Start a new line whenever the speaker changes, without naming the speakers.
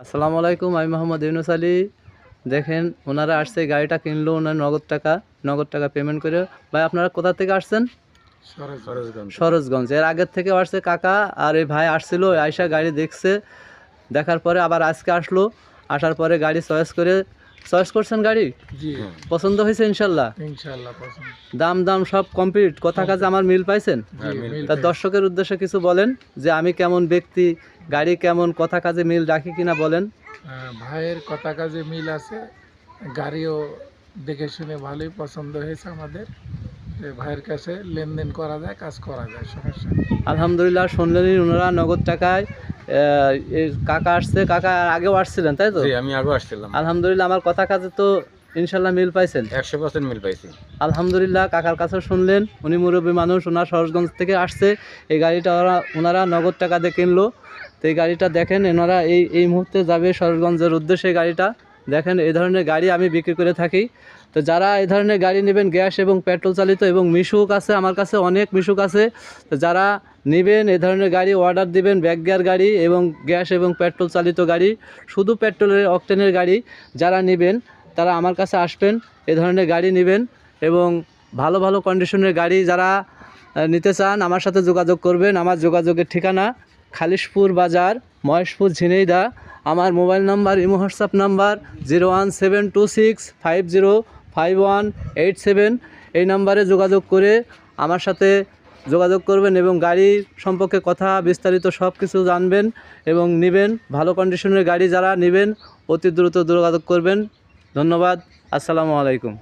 আসসালামু আলাইকুম আমি মোহাম্মদ ইউনুস আলী। দেখেন ওনারা আসছে গাড়িটা কিনলো ওনার নগদ টাকা নগদ টাকা পেমেন্ট করে। ভাই আপনারা কোথা থেকে আসছেন? সরোজগঞ্জ। এর আগের থেকে আসছে কাকা আর এই ভাই আসছিল আয়সা গাড়ি দেখছে। দেখার পরে আবার আজকে আসলো আসার পরে গাড়ি চয়েস করে চয়েস করছেন গাড়ি?
জি।
পছন্দ হয়েছে ইনশাল্লাহ?
ইনশাআল্লাহ পছন্দ।
দাম দাম সব কমপ্লিট কথা কাজে আমার মিল পাইছেন? তার দর্শকের উদ্দেশ্যে কিছু বলেন যে আমি কেমন ব্যক্তি গাড়ি কেমন কথা কাজে মিল রাখি কিনা বলেন।
ভাইয়ের কথা কাজে মিল আছে গাড়িও দেখে শুনে ভালোই পছন্দ হয়েছে আমাদের। যে ভাইয়ের কাছে লেনদেন করা যায় কাজ করা যায় সমস্যা
আলহামদুলিল্লাহ শুনলেন ওনারা নগদ টাকায় কাকা আসছে কাকা আগেও আসছিলেন তাই তো?
আমি আগেও আসছিলাম।
আলহামদুলিল্লাহ আমার কথা কাজে তো ইনশাল্লাহ মিল পাইছেন।
একশো পার্সেন্ট মিল পাইছি।
আলহামদুলিল্লাহ কাকার কাছে শুনলেন উনি মুরব্বী মানুষ ওনার সহজগঞ্জ থেকে আসছে। এই গাড়িটা ওরা ওনারা নগদ টাকা দিয়ে কিনলো। তো এই গাড়িটা দেখেন এনারা এই এই মুহূর্তে যাবে সরোজগঞ্জের উদ্দেশ্যে গাড়িটা। দেখেন, এই ধরনের গাড়ি আমি বিক্রি করে থাকি। তো যারা এই ধরনের গাড়ি নেবেন, গ্যাস এবং পেট্রোল চালিত এবং মিশুক আছে, আমার কাছে অনেক মিশুক আছে। তো যারা নেবেন, এই ধরনের গাড়ি অর্ডার দিবেন ব্যাক গাড়ি এবং গ্যাস এবং পেট্রোল চালিত গাড়ি, শুধু পেট্রোলের অকটেনের গাড়ি যারা নেবেন, তারা আমার কাছে আসবেন এ ধরনের গাড়ি নেবেন এবং ভালো ভালো কন্ডিশনের গাড়ি যারা নিতে চান, আমার সাথে যোগাযোগ করবেন। আমার যোগাযোগের ঠিকানা খালিশপুর বাজার মহেশপুর ঝিনেইদা, আমার mobile number, imo, WhatsApp number, zero one seven two six five zero five one eight seven. এই নাম্বারে যোগাযোগ করে আমার সাথে যোগাযোগ করবেন এবং গাড়ি সম্পর্কে কথা, বিস্তারিত সব কিছু জানবেন এবং নেবেন। ভালো কন্ডিশনের গাড়ি যারা নেবেন, অতি দ্রুত যোগাযোগ করবেন। ধন্যবাদ। আসসালামু আলাইকুম।